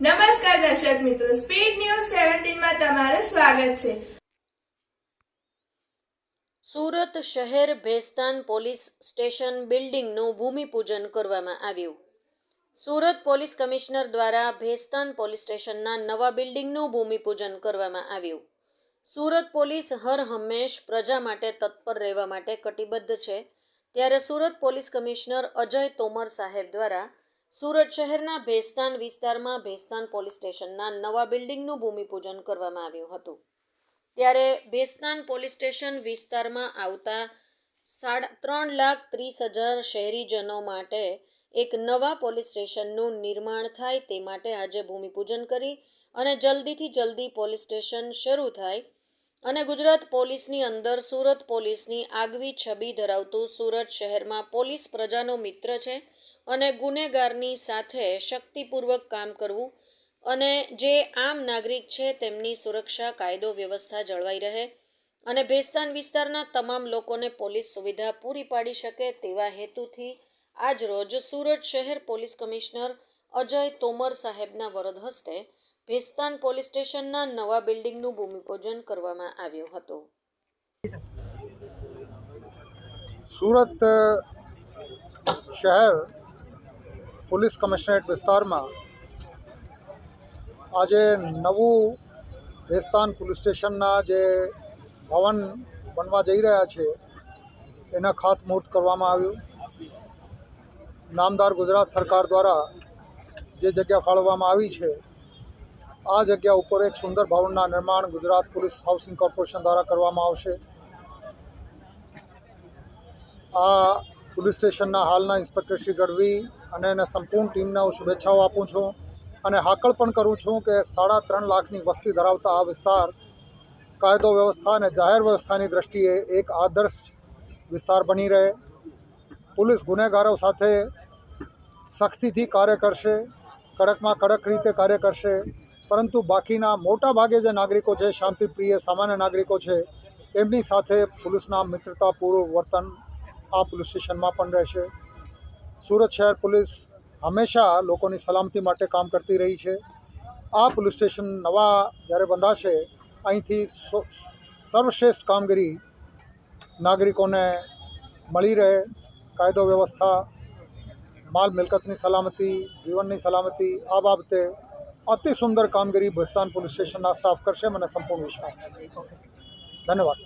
નમસ્કાર દર્શક મિત્રો સ્પીડ ન્યૂઝ સેવન્ટીનમાં તમારું સ્વાગત છે. સુરત શહેર ભેસ્તાન પોલીસ સ્ટેશન બિલ્ડિંગનું ભૂમિપૂજન કરવામાં આવ્યું. સુરત પોલીસ કમિશનર દ્વારા ભેસ્તાન પોલીસ સ્ટેશનના નવા બિલ્ડિંગનું ભૂમિપૂજન કરવામાં આવ્યું. સુરત પોલીસ હર હંમેશ પ્રજા માટે તત્પર રહેવા માટે કટિબદ્ધ છે. ત્યારે સુરત પોલીસ કમિશનર અજય તોમર સાહેબ દ્વારા સુરત શહેરના ભેસ્તાન વિસ્તારમાં ભેસ્તાન પોલીસ સ્ટેશનના નવા બિલ્ડિંગનું ભૂમિપૂજન કરવામાં આવ્યું હતું. ત્યારે ભેસ્તાન પોલીસ સ્ટેશન વિસ્તારમાં આવતા સાડા ત્રણ લાખ ત્રીસ હજાર શહેરીજનો માટે એક નવા પોલીસ સ્ટેશનનું નિર્માણ થાય તે માટે આજે ભૂમિપૂજન કરી અને જલ્દીથી જલ્દી પોલીસ સ્ટેશન શરૂ થાય અને ગુજરાત પોલીસની અંદર સુરત પોલીસની આગવી છબી ધરાવતું સુરત શહેરમાં પોલીસ પ્રજાનો મિત્ર છે અને ગુનેગારની સાથે શક્તિપૂર્વક કામ કરવું અને જે આમ નાગરિક છે તેમની સુરક્ષા, કાયદો, વ્યવસ્થા જળવાઈ રહે અને ભેસ્તાન વિસ્તારના તમામ લોકોને પોલીસ સુવિધા પૂરી પાડી શકે તેવા હેતુથી આજરોજ સુરત શહેર પોલીસ કમિશનર અજય તોમર સાહેબના વરદ હસ્તે ભેસ્તાન પોલીસ સ્ટેશનના નવા બિલ્ડિંગનું ભૂમિપૂજન કરવામાં આવ્યું હતું. સુરત શહેર પોલીસ કમિશનરેટ વિસ્તારમાં આજે નવું ભેસ્તાન પોલીસ સ્ટેશનના જે ભવન બનવા જઈ રહ્યા છે, એના ખાતમુહૂર્ત કરવામાં આવ્યું. નામદાર ગુજરાત સરકાર દ્વારા જે જગ્યા ફાળવવામાં આવી છે, આ જગ્યા ઉપર એક સુંદર ભવનના નિર્માણ ગુજરાત પોલીસ હાઉસિંગ કોર્પોરેશન દ્વારા કરવામાં આવશે. આ પોલીસ સ્ટેશનના હાલના ઇન્સ્પેક્ટર શ્રી ગઢવી અને એના સંપૂર્ણ ટીમને હું શુભેચ્છાઓ આપું છું. અને હાકલ પણ કરું છું કે સાડા ત્રણ લાખની વસ્તી ધરાવતા આ વિસ્તાર કાયદો વ્યવસ્થા અને જાહેર વ્યવસ્થાની દ્રષ્ટિએ એક આદર્શ વિસ્તાર બની રહે. પોલીસ ગુનેગારો સાથે સખ્તીથી કાર્ય કરશે, કડકમાં કડક રીતે કાર્ય કરશે, પરંતુ બાકીના મોટા ભાગે જે નાગરિકો છે, શાંતિપ્રિય સામાન્ય નાગરિકો છે, એમની સાથે પોલીસના મિત્રતાપૂર્વક વર્તન આ પોલીસ સ્ટેશનમાં પણ રહેશે. સુરત શહેર પોલીસ હંમેશા લોકોની સલામતી માટે કામ કરતી રહી છે. આ પોલીસ સ્ટેશન નવા જ્યારે બંધાશે અહીંથી સર્વશ્રેષ્ઠ કામગીરી નાગરિકોને મળી રહે. કાયદો વ્યવસ્થા માલ મિલકતની સલામતી જીવનની સલામતી આ બાબતે અતિ સુંદર કામગીરી ભસ્તાન પોલીસ સ્ટેશનના સ્ટાફ કરશે. મને સંપૂર્ણ વિશ્વાસ છે. ધન્યવાદ.